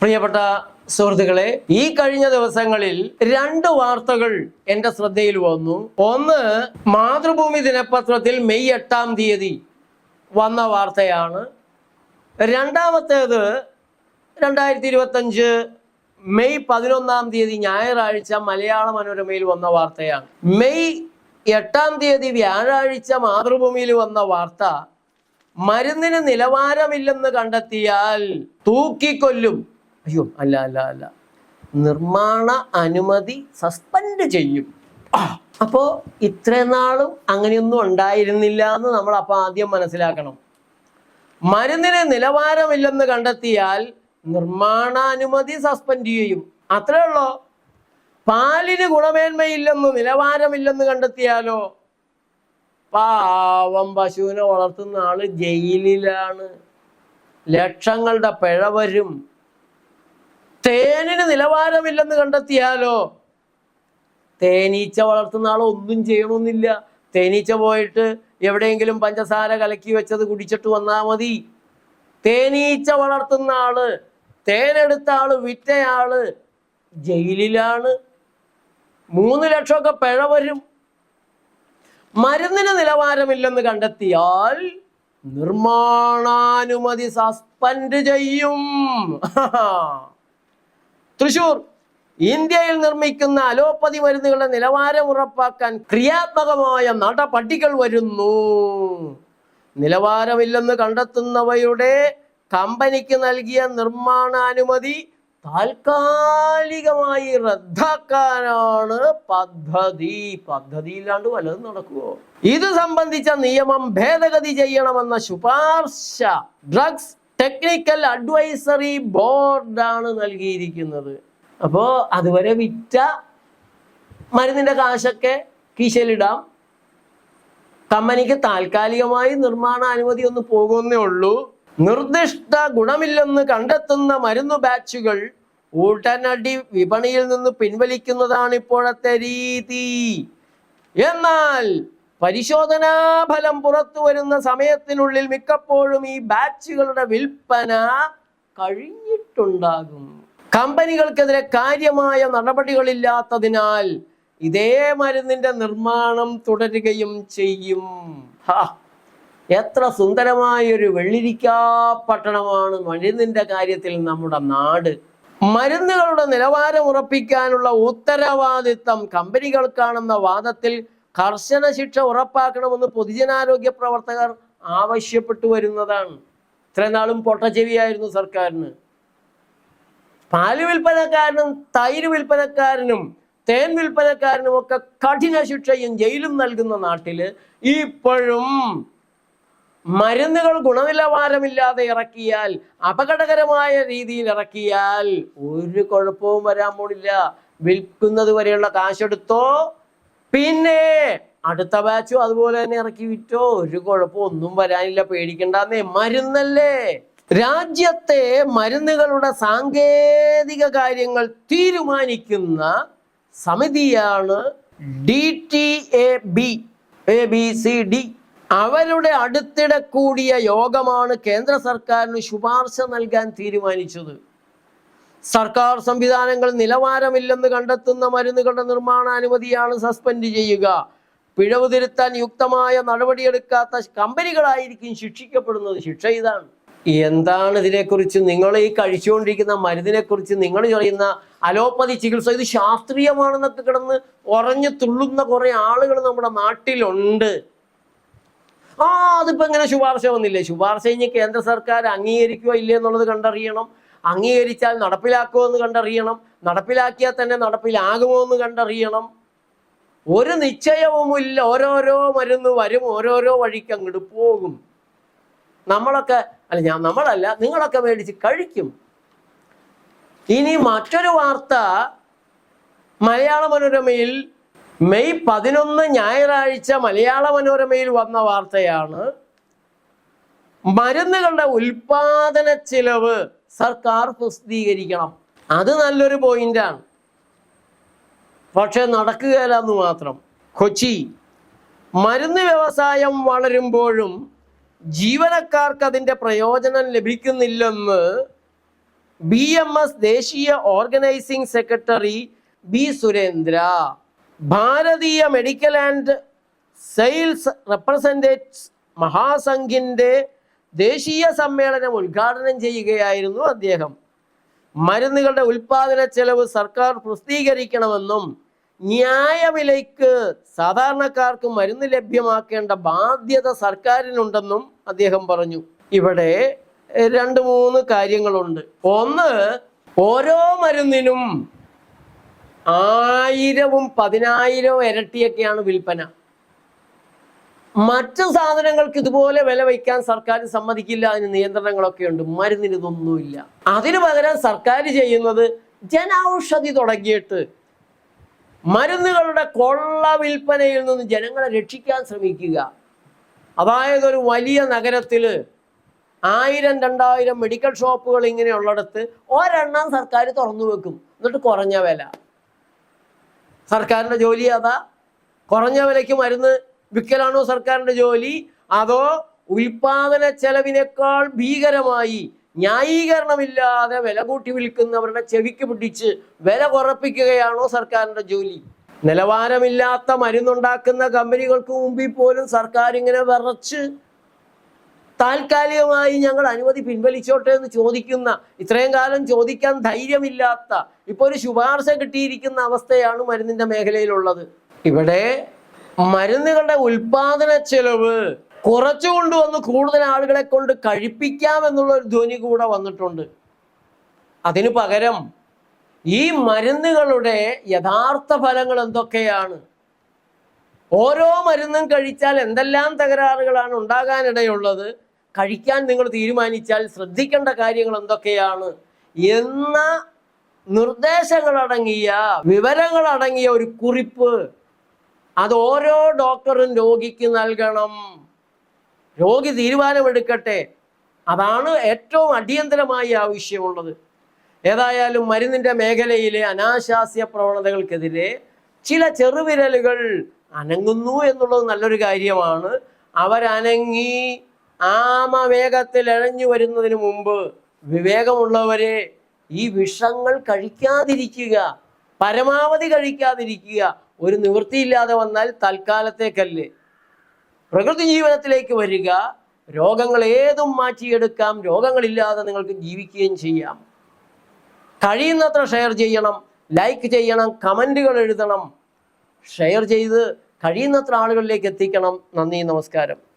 പ്രിയപ്പെട്ട സുഹൃത്തുക്കളെ ഈ കഴിഞ്ഞ ദിവസങ്ങളിൽ രണ്ട് വാർത്തകൾ എന്റെ ശ്രദ്ധയിൽ വന്നു. ഒന്ന് മാതൃഭൂമി ദിനപത്രത്തിൽ മെയ് എട്ടാം തീയതി വന്ന വാർത്തയാണ്. രണ്ടാമത്തേത് രണ്ടായിരത്തി ഇരുപത്തഞ്ച് മെയ് പതിനൊന്നാം തീയതി ഞായറാഴ്ച മലയാള മനോരമയിൽ വന്ന വാർത്തയാണ്. മെയ് എട്ടാം തീയതി വ്യാഴാഴ്ച മാതൃഭൂമിയിൽ വന്ന വാർത്ത മരുന്നിന് നിലവാരമില്ലെന്ന് കണ്ടെത്തിയാൽ തൂക്കിക്കൊല്ലും. അയ്യോ അല്ല അല്ല അല്ല. നിർമ്മാണ അനുമതി സസ്പെൻഡ് ചെയ്യും. അപ്പോൾ അപ്പോ ഇത്രയും നാളും അങ്ങനെയൊന്നും ഉണ്ടായിരുന്നില്ല എന്ന് നമ്മൾ അപ്പൊ ആദ്യം മനസ്സിലാക്കണം. മരുന്നിന് നിലവാരമില്ലെന്ന് കണ്ടെത്തിയാൽ നിർമ്മാണാനുമതി സസ്പെൻഡ് ചെയ്യും. അത്രേ ഉള്ളോ? പാലിന് ഗുണമേന്മയില്ലെന്ന് നിലവാരമില്ലെന്ന് കണ്ടെത്തിയാലോ? പാവം പശുവിനെ വളർത്തുന്ന ആൾ ജയിലിലാണ്. ലക്ഷങ്ങളുടെ പിഴ വരും. തേനിന് നിലവാരമില്ലെന്ന് കണ്ടെത്തിയാലോ? തേനീച്ച വളർത്തുന്ന ആൾ ഒന്നും ചെയ്യണമെന്നില്ല തേനീച്ച പോയിട്ട് എവിടെയെങ്കിലും പഞ്ചസാര കലക്കി വെച്ചത് കുടിച്ചിട്ട് വന്നാൽ മതി. തേനീച്ച വളർത്തുന്ന ആൾ തേനെടുത്ത ആൾ വിറ്റയാൾ ജയിലിലാണ്. മൂന്ന് ലക്ഷമൊക്കെ പിഴ വരും. മരുന്നിന് നിലവാരമില്ലെന്ന് കണ്ടെത്തിയാൽ നിർമ്മാണാനുമതി സസ്പെൻഡ് ചെയ്യും. തൃശൂർ. ഇന്ത്യയിൽ നിർമ്മിക്കുന്ന അലോപ്പതി മരുന്നുകളുടെ നിലവാരം ഉറപ്പാക്കാൻ ക്രിയാത്മകമായ നടപടികൾ വരുന്നു. നിലവാരമില്ലെന്ന് കണ്ടെത്തുന്നവയുടെ കമ്പനിക്ക് നൽകിയ നിർമ്മാണാനുമതി താൽക്കാലികമായി റദ്ദാക്കാനാണ് പദ്ധതി. പദ്ധതിയില്ലാണ്ട് വല്ലതും നടക്കുമോ ഇത് സംബന്ധിച്ച നിയമം ഭേദഗതി ചെയ്യണമെന്ന ശുപാർശ. ഡ്രഗ്സ് ടെക്നിക്കൽ അഡ്വൈസറി ബോർഡാണ് നൽകിയിരിക്കുന്നത്. അപ്പോൾ അതുവരെ വിറ്റ മരുന്നിന്റെ കാശൊക്കെ കീശയിലിടാം കമ്പനിക്ക് താൽക്കാലികമായി നിർമ്മാണ അനുമതി ഒന്ന് പോകുന്നേ ഉള്ളൂ. നിർദ്ദിഷ്ട ഗുണമില്ലെന്ന് കണ്ടെത്തുന്ന മരുന്ന് ബാച്ചുകൾ ഉടനടി വിപണിയിൽ നിന്ന് പിൻവലിക്കുന്നതാണ് ഇപ്പോഴത്തെ രീതി. എന്നാൽ പരിശോധനാ ഫലം പുറത്തു വരുന്ന സമയത്തിനുള്ളിൽ മിക്കപ്പോഴും ഈ ബാച്ചുകളുടെ വിൽപ്പന കഴിഞ്ഞിട്ടുണ്ടാകും. കമ്പനികൾക്കെതിരെ കാര്യമായ നടപടികളില്ലാത്തതിനാൽ ഇതേ മരുന്നിന്റെ നിർമ്മാണം തുടരുകയും ചെയ്യും. എത്ര സുന്ദരമായൊരു വെള്ളിരിക്കാ പട്ടണമാണ് മരുന്നിന്റെ കാര്യത്തിൽ നമ്മുടെ നാട്. മരുന്നുകളുടെ നിലവാരം ഉറപ്പിക്കാനുള്ള ഉത്തരവാദിത്തം കമ്പനികൾക്കാണെന്ന വാദത്തിൽ കർശന ശിക്ഷ ഉറപ്പാക്കണമെന്ന് പൊതുജനാരോഗ്യ പ്രവർത്തകർ ആവശ്യപ്പെട്ടു വരുന്നതാണ്. ഇത്രയും നാളും പൊട്ടച്ചെവിയായിരുന്നു സർക്കാരിന്. പാൽ വിൽപ്പനക്കാരനും തൈര് വിൽപ്പനക്കാരനും തേൻ വിൽപ്പനക്കാരനും ഒക്കെ കഠിന ശിക്ഷയും ജയിലും നൽകുന്ന നാട്ടിൽ ഇപ്പോഴും മരുന്നുകൾ ഗുണനിലവാരമില്ലാതെ ഇറക്കിയാൽ അപകടകരമായ രീതിയിൽ ഇറക്കിയാൽ ഒരു കുഴപ്പവും വരാൻ പോണില്ല. വിൽക്കുന്നത് വരെയുള്ള കാശെടുത്തോ പിന്നെ അടുത്ത ബാച്ചും അതുപോലെ തന്നെ ഇറക്കി വിറ്റോ? ഒരു കുഴപ്പം ഒന്നും വരാനില്ല. പേടിക്കണ്ടെന്നേ. മരുന്നല്ലേ? രാജ്യത്തെ മരുന്നുകളുടെ സാങ്കേതിക കാര്യങ്ങൾ തീരുമാനിക്കുന്ന സമിതിയാണ് D T A B A B C D അവരുടെ അടുത്തിടെ കൂടിയ യോഗമാണ് കേന്ദ്ര സർക്കാരിന് ശുപാർശ നൽകാൻ തീരുമാനിച്ചത്. സർക്കാർ സംവിധാനങ്ങൾ നിലവാരമില്ലെന്ന് കണ്ടെത്തുന്ന മരുന്നുകളുടെ നിർമ്മാണ അനുമതിയാണ് സസ്പെൻഡ് ചെയ്യുക. പിഴവ് തിരുത്താൻ യുക്തമായ നടപടിയെടുക്കാത്ത കമ്പനികളായിരിക്കും ശിക്ഷിക്കപ്പെടുന്നത്. ശിക്ഷ ഇതാണ്. എന്താണ് ഇതിനെക്കുറിച്ച് നിങ്ങൾ ഈ കഴിച്ചുകൊണ്ടിരിക്കുന്ന മരുന്നിനെക്കുറിച്ച് നിങ്ങൾ പറയുന്ന അലോപ്പതി ചികിത്സ? ഇത് ശാസ്ത്രീയമാണെന്നൊക്കെ കിടന്ന് ഉറഞ്ഞു തുള്ളുന്ന കുറേ ആളുകൾ നമ്മുടെ നാട്ടിലുണ്ട്. ആ അതിപ്പോ എങ്ങനെ ശുപാർശ വന്നില്ലേ? ശുപാർശ ഇനി കേന്ദ്ര സർക്കാർ അംഗീകരിക്കുക ഇല്ലേ എന്നുള്ളത് കണ്ടറിയണം. അംഗീകരിച്ചാൽ നടപ്പിലാക്കുമോ എന്ന് കണ്ടറിയണം. നടപ്പിലാക്കിയാൽ തന്നെ നടപ്പിലാകുമോ എന്ന് കണ്ടറിയണം. ഒരു നിശ്ചയവുമില്ല. ഓരോരോ മരുന്ന് വരും ഓരോരോ വഴിക്ക് അങ്ങോട്ട് പോകും. നമ്മളൊക്കെ അല്ല ഞാൻ നമ്മളല്ല നിങ്ങളൊക്കെ മേടിച്ച് കഴിക്കും. ഇനി മറ്റൊരു വാർത്ത. മലയാള മനോരമയിൽ മെയ് പതിനൊന്ന് ഞായറാഴ്ച മലയാള മനോരമയിൽ വന്ന വാർത്തയാണ്. മരുന്നുകളുടെ ഉൽപാദന ചിലവ് സർക്കാർ പ്രസിദ്ധീകരിക്കണം. അത് നല്ലൊരു പോയിന്റാണ് പക്ഷെ നടക്കുകയില്ലെന്ന് മാത്രം. കൊച്ചി മരുന്ന് വ്യവസായം വളരുമ്പോഴും ജീവനക്കാർക്ക് അതിന്റെ പ്രയോജനം ലഭിക്കുന്നില്ലെന്ന് ബി എം എസ് ദേശീയ organising secretary B Surendra. Bharatiya medical and sales representatives മഹാസംഘിന്റെ ദേശീയ സമ്മേളനം ഉദ്ഘാടനം ചെയ്യുകയായിരുന്നു അദ്ദേഹം. മരുന്നുകളുടെ ഉൽപാദന ചെലവ് സർക്കാർ പ്രസിദ്ധീകരിക്കണമെന്നും ന്യായവിലയ്ക്ക് സാധാരണക്കാർക്ക് മരുന്ന് ലഭ്യമാക്കേണ്ട ബാധ്യത സർക്കാരിനുണ്ടെന്നും അദ്ദേഹം പറഞ്ഞു. ഇവിടെ രണ്ട് മൂന്ന് കാര്യങ്ങളുണ്ട്. ഒന്ന് ഓരോ മരുന്നിനും ആയിരവും പതിനായിരവും ഇരട്ടിയൊക്കെയാണ് വിൽപ്പന. മറ്റു സാധനങ്ങൾക്ക് ഇതുപോലെ വില വയ്ക്കാൻ സർക്കാർ സമ്മതിക്കില്ല അതിന് നിയന്ത്രണങ്ങളൊക്കെ ഉണ്ട്. മരുന്നിന് ഇതൊന്നുമില്ല. അതിനു പകരം സർക്കാർ ചെയ്യുന്നത് ജനൌഷധി തുടങ്ങിയിട്ട് മരുന്നുകളുടെ കൊള്ള വിൽപ്പനയിൽ നിന്ന് ജനങ്ങളെ രക്ഷിക്കാൻ ശ്രമിക്കുക. അതായത് ഒരു വലിയ നഗരത്തിൽ ആയിരം രണ്ടായിരം മെഡിക്കൽ ഷോപ്പുകൾ ഇങ്ങനെയുള്ളിടത്ത് ഒരെണ്ണം സർക്കാർ തുറന്നു വെക്കും. എന്നിട്ട് കുറഞ്ഞ വില. സർക്കാരിന്റെ ജോലി അതാ. കുറഞ്ഞ വിലയ്ക്ക് മരുന്ന് വിൽക്കലാണോ സർക്കാരിന്റെ ജോലി? അതോ ഉൽപാദന ചെലവിനേക്കാൾ ഭീകരമായി ന്യായീകരണമില്ലാതെ വില കൂട്ടി വിൽക്കുന്നവരുടെ ചെവിക്ക് പിടിച്ച് വില കുറപ്പിക്കുകയാണോ സർക്കാരിന്റെ ജോലി? നിലവാരമില്ലാത്ത മരുന്നുണ്ടാക്കുന്ന കമ്പനികൾക്ക് മുമ്പിൽ പോലും സർക്കാർ ഇങ്ങനെ വിറച്ച് താൽക്കാലികമായി ഞങ്ങൾ അനുമതി പിൻവലിച്ചോട്ടെ എന്ന് ചോദിക്കുന്ന ഇത്രയും കാലം ചോദിക്കാൻ ധൈര്യമില്ലാത്ത ഇപ്പൊ ഒരു ശുപാർശ കിട്ടിയിരിക്കുന്ന അവസ്ഥയാണ് മരുന്നിന്റെ മേഖലയിലുള്ളത്. ഇവിടെ മരുന്നുകളുടെ ഉൽപാദന ചെലവ് കുറച്ചു കൊണ്ടുവന്ന് കൂടുതൽ ആളുകളെ കൊണ്ട് കഴിപ്പിക്കാം എന്നുള്ള ഒരു ധ്വനി കൂടെ വന്നിട്ടുണ്ട്. അതിനു പകരം ഈ മരുന്നുകളുടെ യഥാർത്ഥ ഫലങ്ങൾ എന്തൊക്കെയാണ്? ഓരോ മരുന്നും കഴിച്ചാൽ എന്തെല്ലാം തകരാറുകളാണ് ഉണ്ടാകാനിടയുള്ളത്? കഴിക്കാൻ നിങ്ങൾ തീരുമാനിച്ചാൽ ശ്രദ്ധിക്കേണ്ട കാര്യങ്ങൾ എന്തൊക്കെയാണ്? എന്ന നിർദ്ദേശങ്ങളടങ്ങിയ വിവരങ്ങളടങ്ങിയ ഒരു കുറിപ്പ് അത് ഓരോ ഡോക്ടറും രോഗിക്ക് നൽകണം. രോഗി തീരുമാനമെടുക്കട്ടെ. അതാണ് ഏറ്റവും അടിയന്തരമായി ആവശ്യമുള്ളത്. ഏതായാലും മരുന്നിന്റെ മേഖലയിലെ അനാശാസ്യ പ്രവണതകൾക്കെതിരെ ചില ചെറുവിരലുകൾ അനങ്ങുന്നു എന്നുള്ളത് നല്ലൊരു കാര്യമാണ്. അവരനങ്ങി ആമ വേഗത്തിൽ ഇഴഞ്ഞു വരുന്നതിന് മുമ്പ് വിവേകമുള്ളവരെ ഈ വിഷങ്ങൾ കഴിക്കാതിരിക്കുക പരമാവധി കഴിക്കാതിരിക്കുക ഒരു നിവൃത്തിയില്ലാതെ വന്നാൽ തൽക്കാലത്തേക്കല്ലേ പ്രകൃതി ജീവനത്തിലേക്ക് വരിക രോഗങ്ങൾ ഏതും മാറ്റിയെടുക്കാം രോഗങ്ങളില്ലാതെ നിങ്ങൾക്ക് ജീവിക്കുകയും ചെയ്യാം. കഴിയുന്നത്ര ഷെയർ ചെയ്യണം ലൈക്ക് ചെയ്യണം കമന്റുകൾ എഴുതണം. ഷെയർ ചെയ്ത് കഴിയുന്നത്ര ആളുകളിലേക്ക് എത്തിക്കണം. നന്ദി നമസ്കാരം.